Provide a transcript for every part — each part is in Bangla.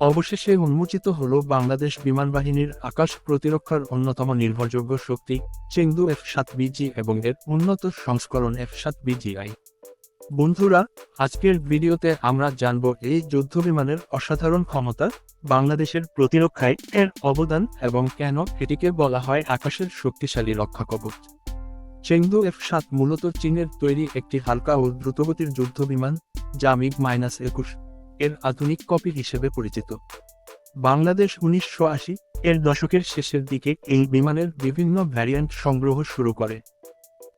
অবশেষে উন্মোচিত হল বাংলাদেশ বিমান বাহিনীর আকাশ প্রতিরক্ষার অন্যতম নির্ভরযোগ্য শক্তি, চেংদু এফ সাত বিজি এবং এর উন্নত সংস্করণ এফ সাত বিজিআই বন্ধুরা, আজকের ভিডিওতে আমরা জানব এই যুদ্ধ বিমানের অসাধারণ ক্ষমতা, বাংলাদেশের প্রতিরক্ষায় এর অবদান এবং কেন এটিকে বলা হয় আকাশের শক্তিশালী রক্ষা কবচ চেংদু এফ সাত মূলত চীনের তৈরি একটি হালকা ও দ্রুতগতির যুদ্ধ বিমান যা মিগ মাইনাস একুশ এর আধুনিক কপি হিসেবে পরিচিত। বাংলাদেশ উনিশশো আশি এর দশকের শেষের দিকে এই বিমানের বিভিন্ন ভ্যারিয়েন্ট সংগ্রহ শুরু করে।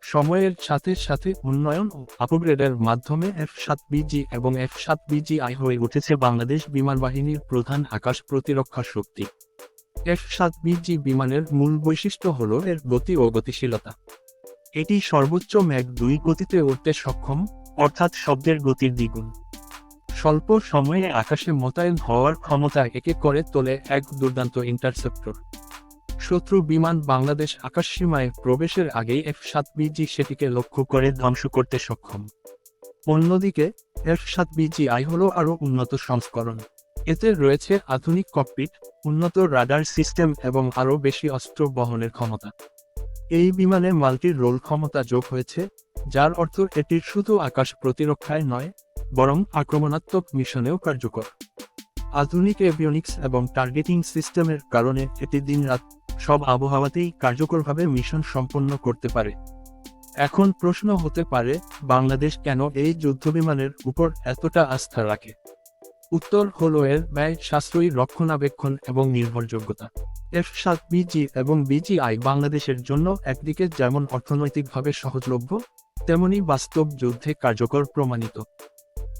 সময়ের সাথে সাথে উন্নয়ন ও আপগ্রেডের মাধ্যমে এফ সাত বিজি এবং এফ সাত বিজি আই হয়ে উঠেছে বাংলাদেশ বিমান বাহিনীর প্রধান আকাশ প্রতিরক্ষা শক্তি। এফ সাত বিজি বিমানের মূল বৈশিষ্ট্য হল এর গতি ও গতিশীলতা। এটি সর্বোচ্চ ম্যাগ দুই গতিতে উঠতে সক্ষম, অর্থাৎ শব্দের গতির দ্বিগুণ। স্বল্প সময়ে আকাশে মোতায়েন হওয়ার ক্ষমতা একে করে তোলে এক দুর্দান্ত ইন্টারসেপ্টর। শত্রু বিমান বাংলাদেশ আকাশসীমায় প্রবেশের আগেই এফ সাত বিজি সেটিকে লক্ষ্য করে ধ্বংস করতে সক্ষম। অন্যদিকে এফ সাত বিজি আই হল আরও উন্নত সংস্করণ। এতে রয়েছে আধুনিক ককপিট উন্নত রাডার সিস্টেম এবং আরও বেশি অস্ত্র বহনের ক্ষমতা। এই বিমানে মাল্টি রোল ক্ষমতা যোগ হয়েছে, যার অর্থ এটির শুধু আকাশ প্রতিরক্ষায় নয় বরং আক্রমণাত্মক মিশনেও কার্যকর। আধুনিক এভিওনিক্স এবং টার্গেটিং সিস্টেমের কারণে এটি দিনরাত সব আবহাওয়াতেই কার্যকরভাবে মিশন সম্পন্ন করতে পারে। এখন প্রশ্ন হতে পারে, বাংলাদেশ কেন এই যুদ্ধবিমানের উপর এতটা আস্থা রাখে? উত্তর হল এর ব্যয়, সাশ্রয়ী রক্ষণাবেক্ষণ এবং নির্ভরযোগ্যতা। এফ সাত বিজি এবং বিজিআই বাংলাদেশের জন্য একদিকে যেমন অর্থনৈতিকভাবে সহজলভ্য, তেমনি বাস্তব যুদ্ধে কার্যকর প্রমাণিত।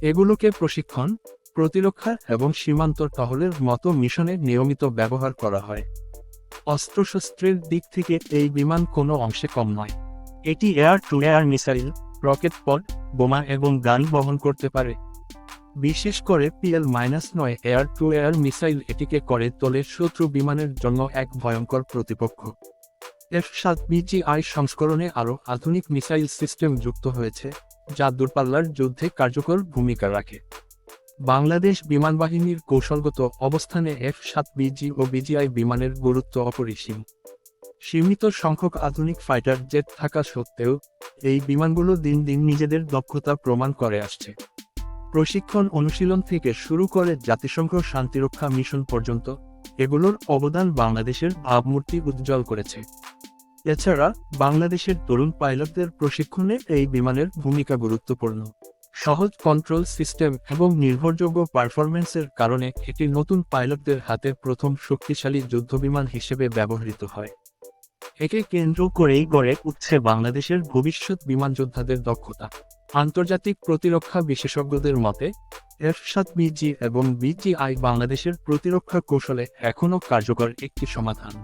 এগুলোকে প্রশিক্ষণ, প্রতিরক্ষা এবং সীমান্ত টহলের মতো মিশনে নিয়মিত ব্যবহার করা হয়। অস্ত্রশস্ত্রের দিক থেকে এই বিমান কোনো অংশে কম নয়। এটি air to air missile rocket pod বোমা এবং গান বহন করতে পারে। বিশেষ করে পিএল মাইনাস নয় এয়ার টু এয়ার মিসাইল এটিকে করে তোলে শত্রু বিমানের জন্য এক ভয়ঙ্কর প্রতিপক্ষ। এফ সাত বিজিআই সংস্করণে আরও আধুনিক মিসাইল সিস্টেম যুক্ত হয়েছে। যা দূরপাল্লার যুদ্ধে কার্যকর ভূমিকা রাখে। বাংলাদেশ বিমান বাহিনীর কৌশলগত অবস্থানে এফ সাত বিজি ও বিজিআই বিমানের গুরুত্ব অপরিসীম। সীমিত সংখ্যক আধুনিক ফাইটার জেট থাকা সত্ত্বেও, এই বিমানগুলো দিন দিন নিজেদের দক্ষতা প্রমাণ করে আসছে। প্রশিক্ষণ অনুশীলন থেকে শুরু করে জাতিসংঘ শান্তিরক্ষা মিশন পর্যন্ত এগুলোর অবদান বাংলাদেশের ভাবমূর্তি উজ্জ্বল করেছে। এছাড়া বাংলাদেশের তরুণ পাইলটদের প্রশিক্ষণে এই বিমানের ভূমিকা গুরুত্বপূর্ণ। সহজ কন্ট্রোল সিস্টেম এবং নির্ভরযোগ্য পারফরমেন্সের কারণে এটি নতুন পাইলটদের হাতে প্রথম শক্তিশালী যুদ্ধবিমান হিসেবে ব্যবহৃত হয়। একে কেন্দ্র করেই গড়ে উঠছে বাংলাদেশের ভবিষ্যৎ বিমান যোদ্ধাদের দক্ষতা। আন্তর্জাতিক প্রতিরক্ষা বিশেষজ্ঞদের মতে, এফ সাত বিজি এবং বিজিআই বাংলাদেশের প্রতিরক্ষা কৌশলে এখনও কার্যকর একটি সমাধান।